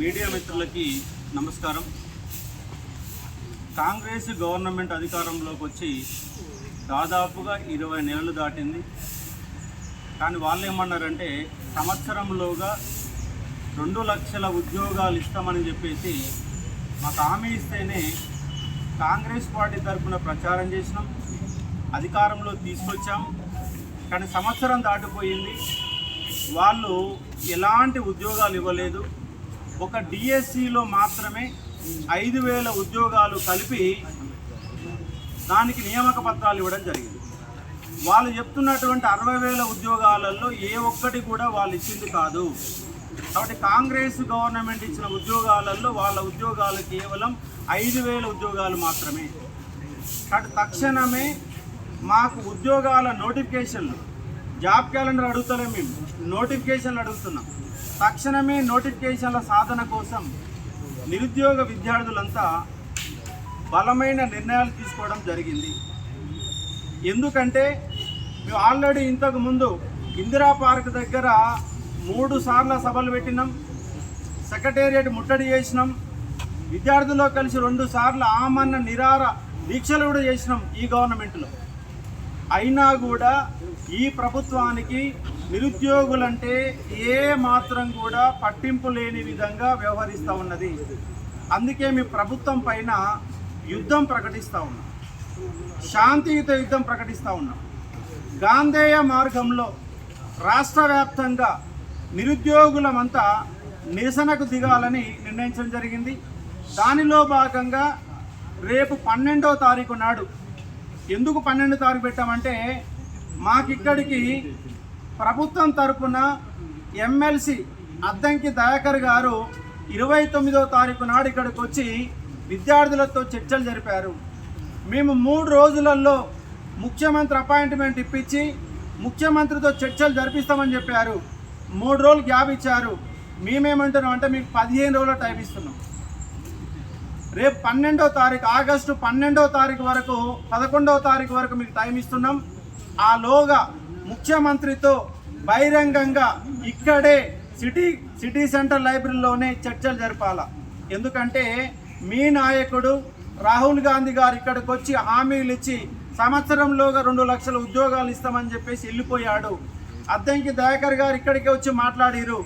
Media మిత్రులకి నమస్కారం. Congress government అధికారంలోకి వచ్చి దాదాపుగా ఇరవై నెలలు దాటింది. కానీ వాళ్ళు ఏమన్నారంటే సంవత్సరంలోగా రెండు లక్షల ఉద్యోగాలు ఇస్తామని చెప్పేసి మాకు హామీ ఇస్తేనే కాంగ్రెస్ పార్టీ తరఫున ప్రచారం చేసినాం అధికారంలో తీసుకొచ్చాం. కానీ సంవత్సరం దాటిపోయింది. వాళ్ళు ఎలాంటి ఉద్యోగాలు ఇవ్వలేదు. ఒక డిఎస్సిలో మాత్రమే ఐదు వేల ఉద్యోగాలు కలిపి దానికి నియామక పత్రాలు ఇవ్వడం జరిగింది. వాళ్ళు చెప్తున్నటువంటి అరవై వేల ఉద్యోగాలలో ఏ ఒక్కటి కూడా వాళ్ళు ఇచ్చింది కాదు. కాబట్టి కాంగ్రెస్ గవర్నమెంట్ ఇచ్చిన ఉద్యోగాలలో వాళ్ళ ఉద్యోగాలు కేవలం ఐదు వేల ఉద్యోగాలు మాత్రమే. కాబట్టి తక్షణమే మాకు ఉద్యోగాల నోటిఫికేషన్లు జాబ్ క్యాలెండర్ అడుగుతలే మేము. నోటిఫికేషన్లు అడుగుతున్నాం. తక్షణమే నోటిఫికేషన్ల సాధన కోసం నిరుద్యోగ విద్యార్థులంతా బలమైన నిర్ణయాలు తీసుకోవడం జరిగింది. ఎందుకంటే మేము ఆల్రెడీ ఇంతకు ముందు ఇందిరా పార్క్ దగ్గర మూడు సార్ల సభలు పెట్టినాం. సెక్రటేరియట్ ముట్టడి చేసినాం. విద్యార్థుల్లో కలిసి రెండు సార్లు ఆమన్న నిరార దీక్షలు కూడా చేసినాం ఈ గవర్నమెంట్లో. అయినా కూడా ఈ ప్రభుత్వానికి నిరుద్యోగులంటే ఏ మాత్రం కూడా పట్టింపు లేని విధంగా వ్యవహరిస్తూ ఉన్నది. అందుకే మీ ప్రభుత్వం పైన యుద్ధం ప్రకటిస్తూ ఉన్నాం. శాంతియుత యుద్ధం ప్రకటిస్తూ ఉన్నాం. గాంధేయ మార్గంలో రాష్ట్ర వ్యాప్తంగా నిరుద్యోగులమంతా నిరసనకు దిగాలని నిర్ణయించడం జరిగింది. దానిలో భాగంగా రేపు పన్నెండో తారీఖు నాడు ఎందుకు పన్నెండు తారీఖు పెట్టామంటే మాకిక్కడికి ప్రభుత్వం తరపున ఎమ్మెల్సీ అద్దంకి దయాకర్ గారు ఇరవై తొమ్మిదో తారీఖు నాడు ఇక్కడికి వచ్చి విద్యార్థులతో చర్చలు జరిపారు. మేము మూడు రోజులలో ముఖ్యమంత్రి అపాయింట్మెంట్ ఇప్పించి ముఖ్యమంత్రితో చర్చలు జరిపిస్తామని చెప్పారు. మూడు రోజులు గ్యాప్ ఇచ్చారు. మేమేమంటున్నాం అంటే మీకు పదిహేను రోజుల టైం ఇస్తున్నాం. రేపు పన్నెండో తారీఖు ఆగస్టు పన్నెండో తారీఖు వరకు పదకొండవ తారీఖు వరకు మీకు టైం ఇస్తున్నాం. ఆ లోగా ముఖ్యమంత్రితో బహిరంగంగా ఇక్కడే సిటీ సిటీ సెంటర్ లైబ్రరీలోనే చర్చలు జరపాల. ఎందుకంటే మీ నాయకుడు రాహుల్ గాంధీ గారు ఇక్కడికి వచ్చి హామీలు ఇచ్చి సంవత్సరంలోగా రెండు లక్షల ఉద్యోగాలు ఇస్తామని చెప్పేసి వెళ్ళిపోయాడు. అద్దంకి దయాకర్ గారు ఇక్కడికి వచ్చి మాట్లాడిరు.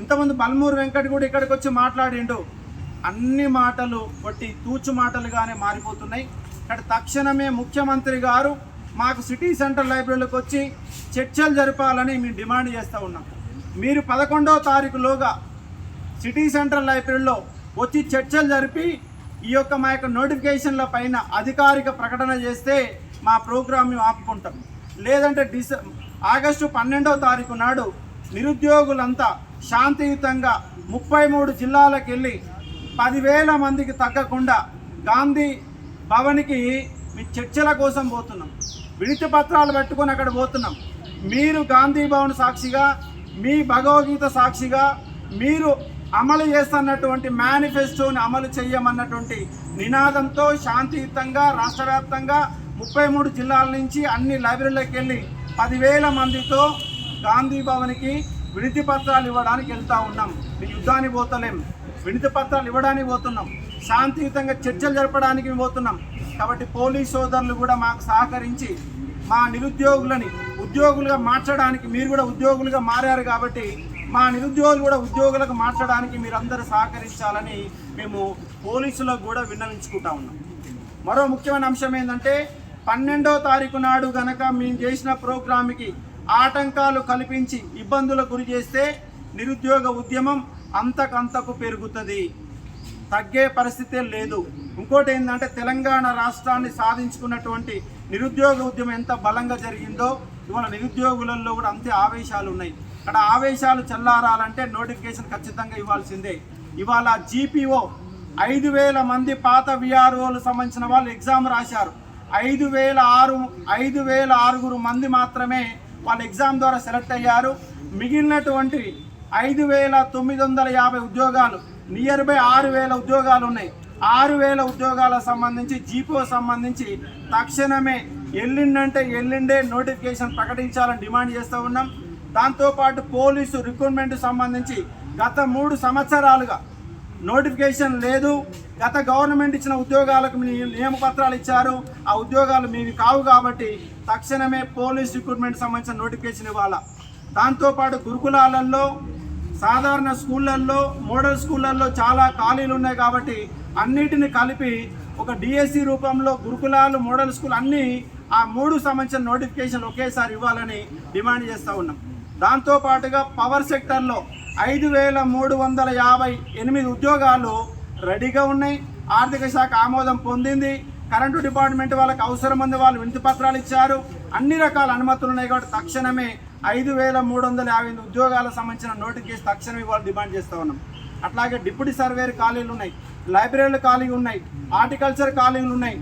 ఇంతమంది బల్మూరు వెంకట్ కూడా ఇక్కడికి వచ్చి మాట్లాడిండు. అన్ని మాటలు బట్టి తూచు మాటలుగానే మారిపోతున్నాయి. ఇక్కడ తక్షణమే ముఖ్యమంత్రి గారు మాకు సిటీ సెంటర్ లైబ్రరీలోకి వచ్చి చర్చలు జరపాలని మేము డిమాండ్ చేస్తూ ఉన్నాం. మీరు పదకొండవ తారీఖులోగా సిటీ సెంట్రల్ లైబ్రరీలో వచ్చి చర్చలు జరిపి ఈ యొక్క మా యొక్క నోటిఫికేషన్ల పైన అధికారిక ప్రకటన చేస్తే మా ప్రోగ్రామ్ మేము ఆపుకుంటాం. లేదంటే డిస ఆగస్టు పన్నెండవ తారీఖు నాడు నిరుద్యోగులంతా శాంతియుతంగా ముప్పై మూడు జిల్లాలకు వెళ్ళి పదివేల మందికి తగ్గకుండా గాంధీ భవన్కి మీ చర్చల కోసం పోతున్నాం. విడితి పత్రాలు పెట్టుకొని అక్కడ పోతున్నాం. మీరు గాంధీ భవన్ సాక్షిగా మీ భగవద్గీత సాక్షిగా మీరు అమలు చేస్తున్నటువంటి మేనిఫెస్టోని అమలు చేయమన్నటువంటి నినాదంతో శాంతియుతంగా రాష్ట్ర వ్యాప్తంగా ముప్పై మూడు జిల్లాల నుంచి అన్ని లైబ్రరీలకు వెళ్ళి పదివేల మందితో గాంధీ భవన్కి విడితి పత్రాలు ఇవ్వడానికి వెళ్తూ ఉన్నాం. మీ యుద్ధాన్ని పోతలేం. విడితి పత్రాలు ఇవ్వడానికి పోతున్నాం. శాంతియుతంగా చర్చలు జరపడానికి పోతున్నాం. కాబట్టి పోలీస్ సోదరులు కూడా మాకు సహకరించి మా నిరుద్యోగులని ఉద్యోగులుగా మార్చడానికి మీరు కూడా ఉద్యోగులుగా మారారు కాబట్టి మా నిరుద్యోగులు కూడా ఉద్యోగులకు మార్చడానికి మీరందరూ సహకరించాలని మేము పోలీసులకు కూడా విన్నవించుకుంటా ఉన్నాం. మరో ముఖ్యమైన అంశం ఏంటంటే పన్నెండో తారీఖు నాడు గనక మేము చేసిన ప్రోగ్రామ్కి ఆటంకాలు కల్పించి ఇబ్బందులకు గురి చేస్తే నిరుద్యోగ ఉద్యమం అంతకంతకు పెరుగుతుంది. తగ్గే పరిస్థితే లేదు. ఇంకోటి ఏంటంటే తెలంగాణ రాష్ట్రాన్ని సాధించుకున్నటువంటి నిరుద్యోగ ఉద్యమం ఎంత బలంగా జరిగిందో ఇవాళ నిరుద్యోగులలో కూడా అంతే ఆవేశాలు ఉన్నాయి అక్కడ ఆవేశాలు చల్లారాలంటే నోటిఫికేషన్ ఖచ్చితంగా ఇవ్వాల్సిందే. ఇవాళ జీపీఓ ఐదు వేల మంది పాత విఆర్ఓలు సంబంధించిన వాళ్ళు ఎగ్జామ్ రాశారు. ఐదు వేల ఆరు ఐదు వేల ఆరుగురు మంది మాత్రమే వాళ్ళు ఎగ్జామ్ ద్వారా సెలెక్ట్ అయ్యారు. మిగిలినటువంటి ఐదు వేల తొమ్మిది వందల యాభై ఉద్యోగాలు. నియర్ బై ఆరు వేల ఉద్యోగాలు ఉన్నాయి ఆరు వేల ఉద్యోగాలకు సంబంధించి జీపో సంబంధించి తక్షణమే ఎల్లుండంటే ఎల్లుండే నోటిఫికేషన్ ప్రకటించాలని డిమాండ్ చేస్తూ ఉన్నాం. దాంతోపాటు పోలీసు రిక్రూట్మెంట్ సంబంధించి గత మూడు సంవత్సరాలుగా నోటిఫికేషన్ లేదు. గత గవర్నమెంట్ ఇచ్చిన ఉద్యోగాలకు మీ నియమపత్రాలు ఇచ్చారు. ఆ ఉద్యోగాలు మీవి కావు కాబట్టి తక్షణమే పోలీస్ రిక్రూట్మెంట్ సంబంధించిన నోటిఫికేషన్ ఇవ్వాలా. దాంతోపాటు గురుకులాలలో సాధారణ స్కూళ్ళల్లో మోడల్ స్కూళ్ళల్లో చాలా ఖాళీలు ఉన్నాయి కాబట్టి అన్నిటిని కలిపి ఒక డిఎస్సి రూపంలో గురుకులాలు మోడల్ స్కూల్ అన్నీ ఆ మూడు సంబంధించిన నోటిఫికేషన్ ఒకేసారి ఇవ్వాలని డిమాండ్ చేస్తూ ఉన్నాం. దాంతో పాటుగా పవర్ సెక్టర్లో ఐదు వేల మూడు వందల యాభై ఎనిమిది ఉద్యోగాలు రెడీగా ఉన్నాయి. ఆర్థిక శాఖ ఆమోదం పొందింది. కరెంటు డిపార్ట్మెంట్ వాళ్ళకి అవసరం ఉంది వాళ్ళు వినతి పత్రాలు ఇచ్చారు. అన్ని రకాల అనుమతులు ఉన్నాయి కాబట్టి తక్షణమే ఐదు వేల మూడు వందల యాభై ఎనిమిది ఉద్యోగాలకు సంబంధించిన నోటిఫికేషన్ తక్షణమే వాళ్ళు డిమాండ్ చేస్తూ ఉన్నాం. అట్లాగే డిప్యూటీ సర్వేర్ ఖాళీలు ఉన్నాయి లైబ్రరీలు ఖాళీలు ఉన్నాయి హార్టికల్చర్ ఖాళీలు ఉన్నాయి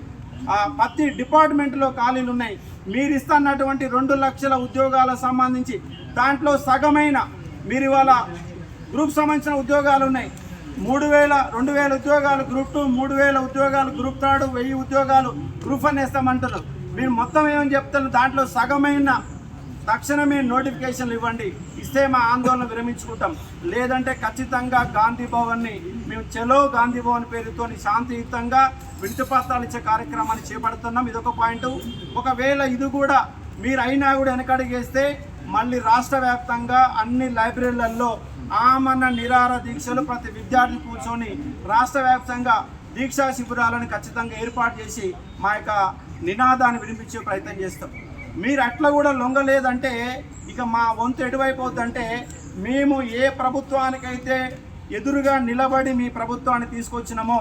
ఆ, ప్రతి డిపార్ట్మెంట్లో ఖాళీలు ఉన్నాయి. మీరు ఇస్తున్నటువంటి రెండు లక్షల ఉద్యోగాలకు సంబంధించి దాంట్లో సగమైన మీరు ఇవాళ గ్రూప్ సంబంధించిన ఉద్యోగాలు ఉన్నాయి. మూడు వేల రెండు వేల ఉద్యోగాలు గ్రూప్ టూ మూడు వేల ఉద్యోగాలు గ్రూప్ థర్డ్ వెయ్యి ఉద్యోగాలు గ్రూప్ వన్ వేస్తామంటారు. మీరు మొత్తం ఏమని చెప్తారు? దాంట్లో సగమైన తక్షణమే నోటిఫికేషన్లు ఇవ్వండి. ఇస్తే మా ఆందోళన విరమించుకుంటాం. లేదంటే ఖచ్చితంగా గాంధీ భవన్ని మేము చెలో గాంధీ భవన్ పేరుతో శాంతియుతంగా విడత ఇచ్చే కార్యక్రమాన్ని చేపడుతున్నాం. ఇదొక పాయింట్. ఒకవేళ ఇది కూడా మీరు అయినా కూడా వెనకడిగేస్తే మళ్ళీ రాష్ట్ర వ్యాప్తంగా అన్ని లైబ్రరీలలో ఆమన్న నిరార దీక్షలు ప్రతి విద్యార్థి కూర్చొని రాష్ట్ర వ్యాప్తంగా దీక్షా శిబిరాలను ఖచ్చితంగా ఏర్పాటు చేసి మా యొక్క నినాదాన్ని వినిపించే ప్రయత్నం చేస్తాం. మీరు అట్లా కూడా లొంగలేదంటే ఇక మా వంతు ఎటువైపోద్దంటే మేము ఏ ప్రభుత్వానికైతే ఎదురుగా నిలబడి మీ ప్రభుత్వాన్ని తీసుకొచ్చినామో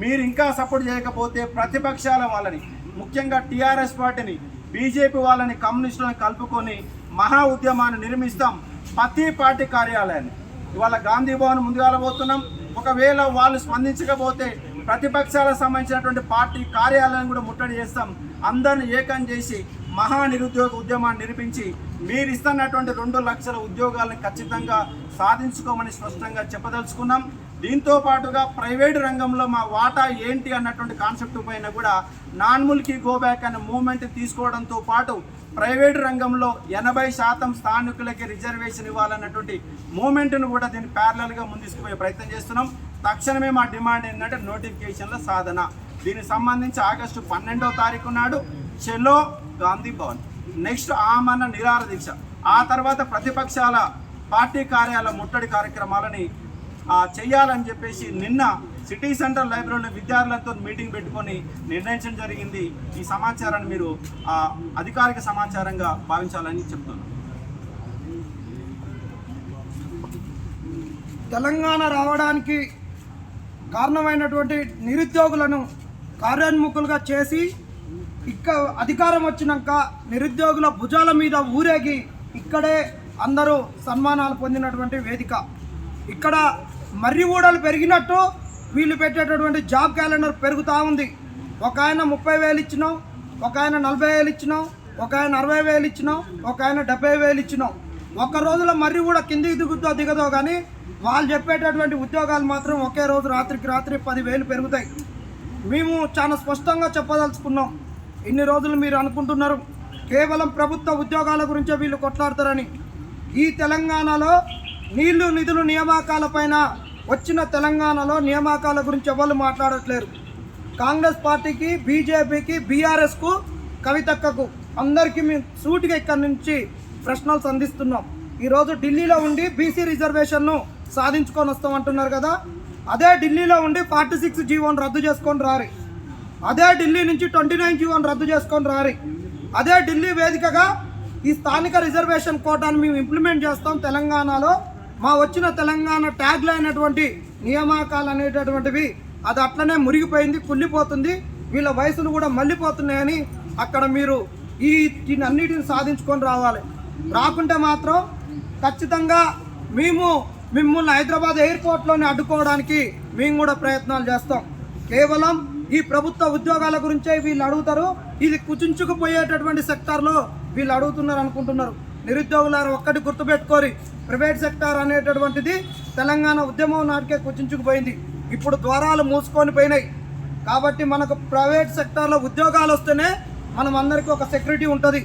మీరు ఇంకా సపోర్ట్ చేయకపోతే ప్రతిపక్షాల వాళ్ళని ముఖ్యంగా టీఆర్ఎస్ పార్టీని బీజేపీ వాళ్ళని కమ్యూనిస్టులను కలుపుకొని మహా ఉద్యమాన్ని నిర్మిస్తాం ప్రతి పార్టీ కార్యాలయాన్ని. ఇవాళ గాంధీ భవన్ ముందుగా పోతున్నాం. ఒకవేళ వాళ్ళు స్పందించకపోతే ప్రతిపక్షాలకు సంబంధించినటువంటి పార్టీ కార్యాలయాన్ని కూడా ముట్టడి చేస్తాం. అందరిని ఏకం చేసి మహా నిరుద్యోగ ఉద్యమాన్ని నిర్మించి మీరు ఇస్తున్నటువంటి రెండు లక్షల ఉద్యోగాలను ఖచ్చితంగా సాధించుకోమని స్పష్టంగా చెప్పదలుచుకున్నాం. దీంతో పాటుగా ప్రైవేటు రంగంలో మా వాటా ఏంటి అన్నటువంటి కాన్సెప్ట్ పైన కూడా నాన్ ముల్కీ గో బ్యాక్ అనే మూమెంట్ తీసుకోవడంతో పాటు ప్రైవేట్ రంగంలో ఎనభై శాతం స్థానికులకి రిజర్వేషన్ ఇవ్వాలన్నటువంటి మూమెంట్ను కూడా దీన్ని ప్యారలల్గా ముందుకుపోయే ప్రయత్నం చేస్తున్నాం. తక్షణమే మా డిమాండ్ ఏంటంటే నోటిఫికేషన్ల సాధన. దీనికి సంబంధించి ఆగస్టు పన్నెండవ తారీఖు నాడు చెలో గాంధీ భవన్. నెక్స్ట్ ఆమన్న నిరార దీక్ష ఆ తర్వాత ప్రతిపక్షాల పార్టీ కార్యాలయ ముట్టడి కార్యక్రమాలని చేయాలని చెప్పేసి నిన్న సిటీ సెంటర్ లైబ్రరీలో విద్యార్థులతో మీటింగ్ పెట్టుకొని నిర్ణయించడం జరిగింది. ఈ సమాచారాన్ని మీరు ఆ, అధికారిక సమాచారంగా భావించాలని చెప్తున్నాను. తెలంగాణ రావడానికి కారణమైనటువంటి నిరుద్యోగులను కార్యోన్ముఖులుగా చేసి ఇక్క అధికారం వచ్చినాక నిరుద్యోగుల భుజాల మీద ఊరేగి ఇక్కడే అందరూ సన్మానాలు పొందినటువంటి వేదిక. ఇక్కడ మర్రి ఊడలు పెరిగినట్టు వీళ్ళు పెట్టేటటువంటి జాబ్ క్యాలెండర్ పెరుగుతూ ఉంది. ఒక ఆయన ముప్పై వేలు ఇచ్చినాం ఒక ఆయన నలభై వేలు ఇచ్చినాం ఒక ఆయన అరవై వేలు ఇచ్చినాం ఒక ఆయన డెబ్బై వేలు ఇచ్చినాం. ఒక్క రోజులో మర్రి కూడా కిందికి దిగుతో దిగదో కానీ వాళ్ళు చెప్పేటటువంటి ఉద్యోగాలు మాత్రం ఒకే రోజు రాత్రికి రాత్రి పదివేలు పెరుగుతాయి. మేము చాలా స్పష్టంగా చెప్పదలుచుకున్నాం. ఇన్ని రోజులు మీరు అనుకుంటున్నారు. కేవలం ప్రభుత్వ ఉద్యోగాల గురించే వీళ్ళు కొట్లాడతారని. ఈ తెలంగాణలో నీళ్ళు నిధులు నియామకాలపైన వచ్చిన తెలంగాణలో నియామకాల గురించి ఎవరు మాట్లాడట్లేరు. కాంగ్రెస్ పార్టీకి బీజేపీకి బీఆర్ఎస్కు కవితక్కకు అందరికీ మేము సూటిగా ఇక్కడి నుంచి ప్రశ్నలు సంధిస్తున్నాం. ఈరోజు ఢిల్లీలో ఉండి బీసీ రిజర్వేషన్ను సాధించుకొని వస్తామంటున్నారు కదా. అదే ఢిల్లీలో ఉండి ఫార్టీ సిక్స్ జీవోను రద్దు చేసుకొని రారి. అదే ఢిల్లీ నుంచి ట్వంటీ నైన్ జీవోని రద్దు చేసుకొని రారి. అదే ఢిల్లీ వేదికగా ఈ స్థానిక రిజర్వేషన్ కోటాను మేము ఇంప్లిమెంట్ చేస్తాం తెలంగాణలో. మా వచ్చిన తెలంగాణ ట్యాగ్లు అయినటువంటి నియామకాలు అనేటటువంటివి అది అట్లనే మురిగిపోయింది కుళ్ళిపోతుంది. వీళ్ళ వయసులు కూడా మళ్ళీపోతున్నాయని అక్కడ మీరు ఈ దీన్ని అన్నిటిని సాధించుకొని రావాలి. రాకుంటే మాత్రం ఖచ్చితంగా మేము మిమ్మల్ని హైదరాబాద్ ఎయిర్పోర్ట్లోనే అడ్డుకోవడానికి మేము కూడా ప్రయత్నాలు చేస్తాం. కేవలం ఈ ప్రభుత్వ ఉద్యోగాల గురించే వీళ్ళు అడుగుతారు. ఇది కుచించుకుపోయేటటువంటి సెక్టార్లో వీళ్ళు అడుగుతున్నారు అనుకుంటున్నారు. నిరుద్యోగులారు ఒక్కటి గుర్తుపెట్టుకోరి. ప్రైవేట్ సెక్టార్ అనేటటువంటిది తెలంగాణ ఉద్యమం నాటికే కుచించుకుపోయింది. ఇప్పుడు ద్వారాలు మూసుకొని పోయినాయి. కాబట్టి మనకు ప్రైవేట్ సెక్టార్లో ఉద్యోగాలు వస్తేనే మనం అందరికీ ఒక సెక్యూరిటీ ఉంటుంది.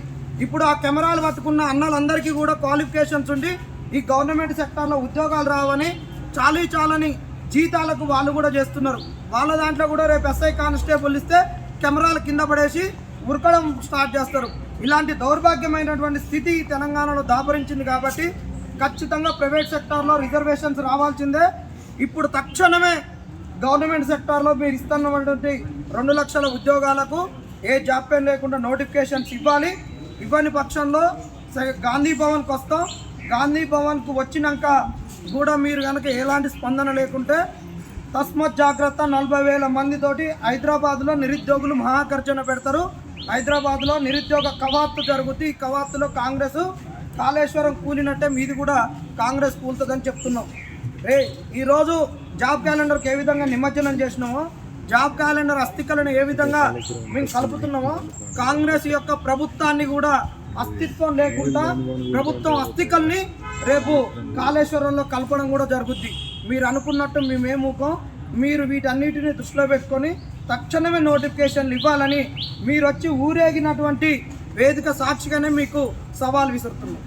ఇప్పుడు ఆ కెమెరాలు పట్టుకున్న అన్నలందరికీ కూడా క్వాలిఫికేషన్స్ ఉండి ఈ గవర్నమెంట్ సెక్టార్లో ఉద్యోగాలు రావని చాలీ చాలని జీతాలకు వాళ్ళు కూడా చేస్తున్నారు. వాళ్ళ దాంట్లో కూడా రేపు ఎస్ఐ కానిస్టేబుల్ ఇస్తే కెమెరాలు కింద పడేసి ఉరకడం స్టార్ట్ చేస్తారు. ఇలాంటి దౌర్భాగ్యమైనటువంటి స్థితి తెలంగాణలో దాపరించింది కాబట్టి ఖచ్చితంగా ప్రైవేట్ సెక్టార్లో రిజర్వేషన్స్ రావాల్సిందే. ఇప్పుడు తక్షణమే గవర్నమెంట్ సెక్టార్లో మీరు ఇస్తున్నటువంటి రెండు లక్షల ఉద్యోగాలకు ఏ జాబ్ పేరు లేకుండా నోటిఫికేషన్స్ ఇవ్వాలి. ఇవ్వని పక్షంలో గాంధీ భవన్కి వస్తాం. గాంధీ భవన్కు వచ్చినాక కూడా మీరు కనుక ఎలాంటి స్పందన లేకుంటే తస్మత్ జాగ్రత్త నలభై వేల మందితోటి హైదరాబాద్లో నిరుద్యోగులు మహాకర్జన పెడతారు. హైదరాబాద్లో నిరుద్యోగ కవాత్తు జరుగుతుంది ఈ కవాతులో కాంగ్రెస్ కాళేశ్వరం కూలినట్టే మీది కూడా కాంగ్రెస్ కూలుతుందని చెప్తున్నాం. రే ఈరోజు జాబ్ క్యాలెండర్కి ఏ విధంగా నిమజ్జనం చేసినామో జాబ్ క్యాలెండర్ అస్థికలను ఏ విధంగా మేము కలుపుతున్నామో కాంగ్రెస్ యొక్క ప్రభుత్వాన్ని కూడా అస్తిత్వం లేకుండా ప్రభుత్వం అస్థికల్ని రేపు కాళేశ్వరంలో కలపడం కూడా జరుగుద్ది. మీరు అనుకున్నట్టు మేమేమూకం మీరు వీటన్నిటిని దృష్టిలో పెట్టుకొని తక్షణమే నోటిఫికేషన్లు ఇవ్వాలని మీరు వచ్చి ఊరేగినటువంటి వేదిక సాక్షిగానే మీకు సవాల్ విసురుతున్నాం.